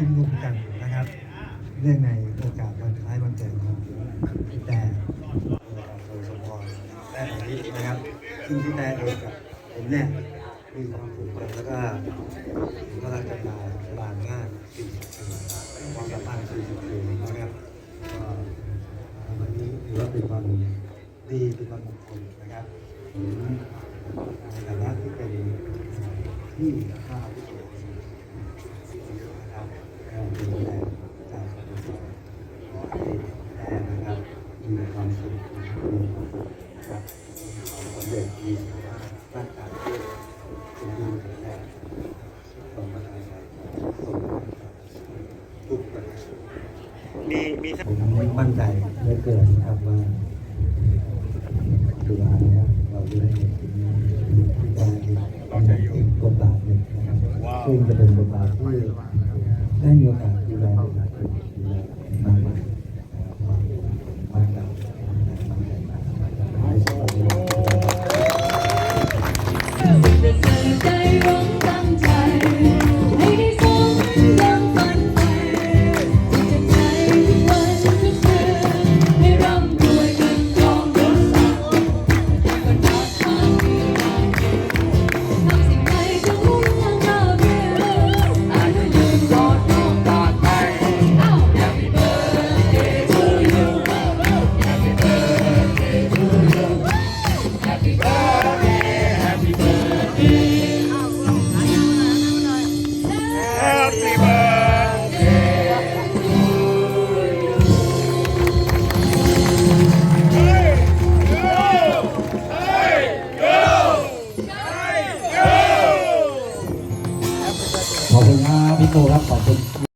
ชุมนุมกันนะครับ เรื่องในโอกาสวันคล้ายวันเกิดของพี่แต่โดยสมพรแต่วันนี้นะครับ ซึ่งพี่แต่เองกับผมเนี่ยมีความผูกพันแล้วก็ถือว่ารักกันมาบานมากสี่สิบปีความสัมพันธ์สี่สิบปีนะครับวันนี้ถือว่าเป็นวันดีเป็นวันมงคลนะครับผมในฐานะที่เป็นที่ข้าวิเศษ นะครับก็ดูแลจากสมุทรขอให้แม่นะครับ มีความสุขมีความสุขนะครับความสำเร็จมีสุขภาพร่างกายที่สมบูรณ์แข็งแรงความประทับใจสมบูรณ์ทุกประการมีมีผมมั่นใจเหลือเกินครับว่าตุลาเนี้ยเราจะได้เห็นการอีกอีกบทบาทหนึ่งนะครับซึ่งจะเป็นบทบาทที่ได้มีโอกาสดูแลประชาชนดูแล สิ่ อบคุณครับพี่โตครับขอบคุณ